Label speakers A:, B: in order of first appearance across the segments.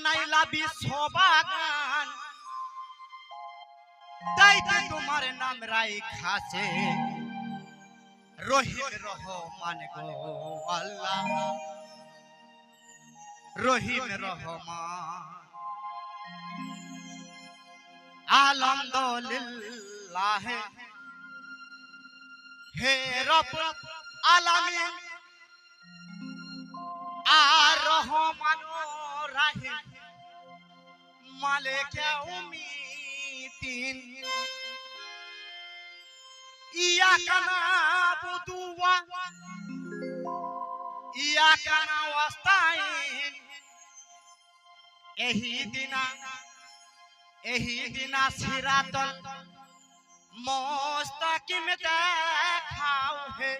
A: বানাইলা বিশ্ব বাগান তাইতে তোমার নাম রাই খাসে রহিম রহমান গো আল্লাহ। রহিম রহমান। আলহামদুলিল্লাহ। হে রব আলামিন। আর রহমান রাহিম। মালিক উমিতিন ইয়াকা নাবুদু ওয়া ইয়াকা নাস্তাইন এহি দিনা এহি দিনা সিরাতল মুস্তাকিম দেখাও হে।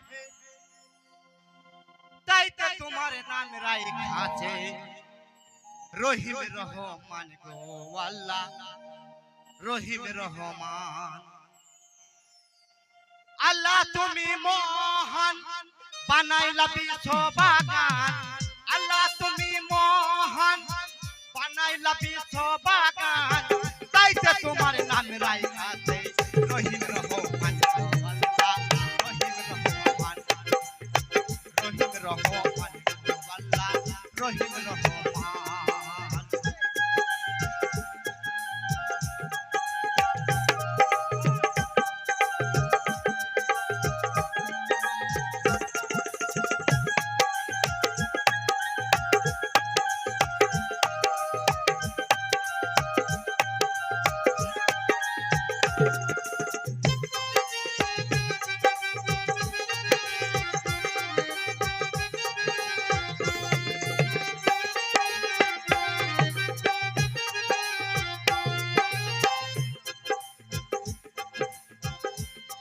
A: তাইতে তোমার নাম রাই খাছে রহিম রহমান গো আল্লাহ। রহিম রহমান। আল্লাহ তুমি মহান বানাইলা বিশ্ব বাগান আল্লাহ তুমি মহান বানাইলা বিশ্ব বাগান তাইতে তোমার নাম রাই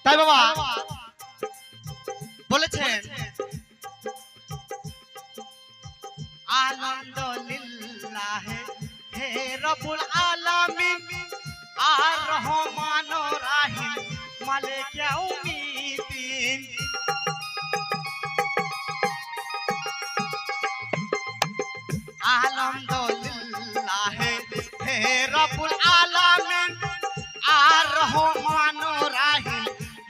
A: তাই বাবা? বলেছেন আলহামদুলিল্লাহ হে রবুল আলামিন আর রহমান রাহিম মালিক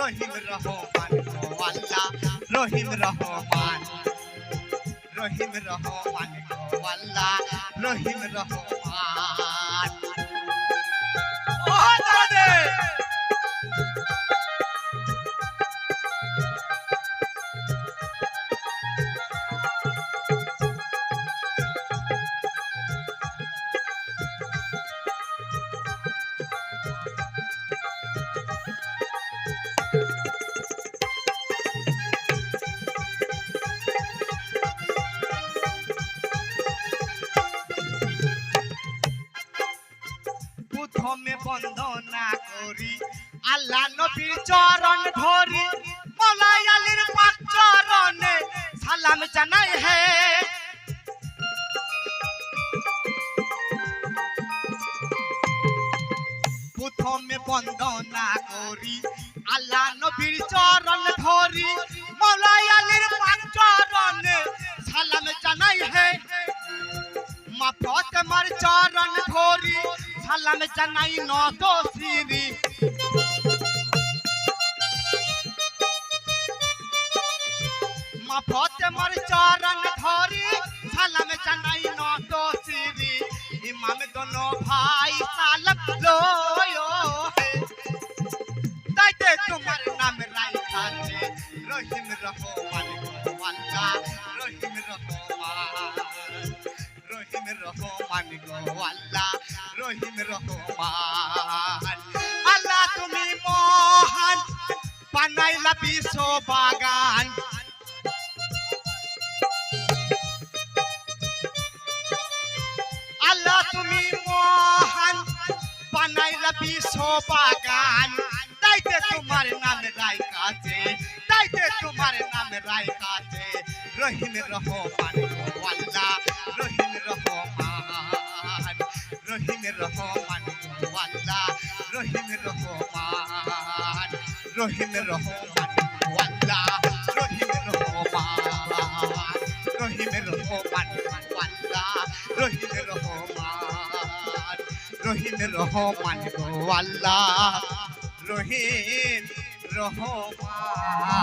A: রহিম রহমান গো আল্লাহ রহিম রহমান রহিম রহমান গো রহিম রহমান। বন্দনা করি। আল্লাহ নবীর চরণ ধরি। মলাই আলীর পাক চরণে সালাম জানাই হে। প্রথমে বন্দনা করি। আল্লাহ নবীর চরণ ধরি। মলাই আলীর পাক চরণে সালাম জানাই হে। মা ফতেমার চরণ ধরি। সালাম জানাই নত সিরি মা ফতেমার চরণ ধরি সালাম জানাই নত সিরি ইমাম দোনো ভাই সালাম লয়ো তাইতে তোমার নাম রাই খাতে রহিম রহমান গো আল্লাহ রহিম রহমান রহিম রহমান গো আল্লাহ রহিম রহমান। আল্লাহ তুমি মহান, বানাইলা বিশ্ব বাগান। আল্লাহ তুমি মহান বিশ্ব বাগান। তাইতে তোমার নাম রায় কাছে তাইতে তোমার নাম রায় কাছে রহিম রহমান। রহিম রহমান আল্লাহ রহিম রহমান রহিম রহমান আল্লাহ রহিম রহমান রহিম রহমান আল্লাহ রহিম রহমান রহিম রহমান আল্লাহ রহিম রহমান।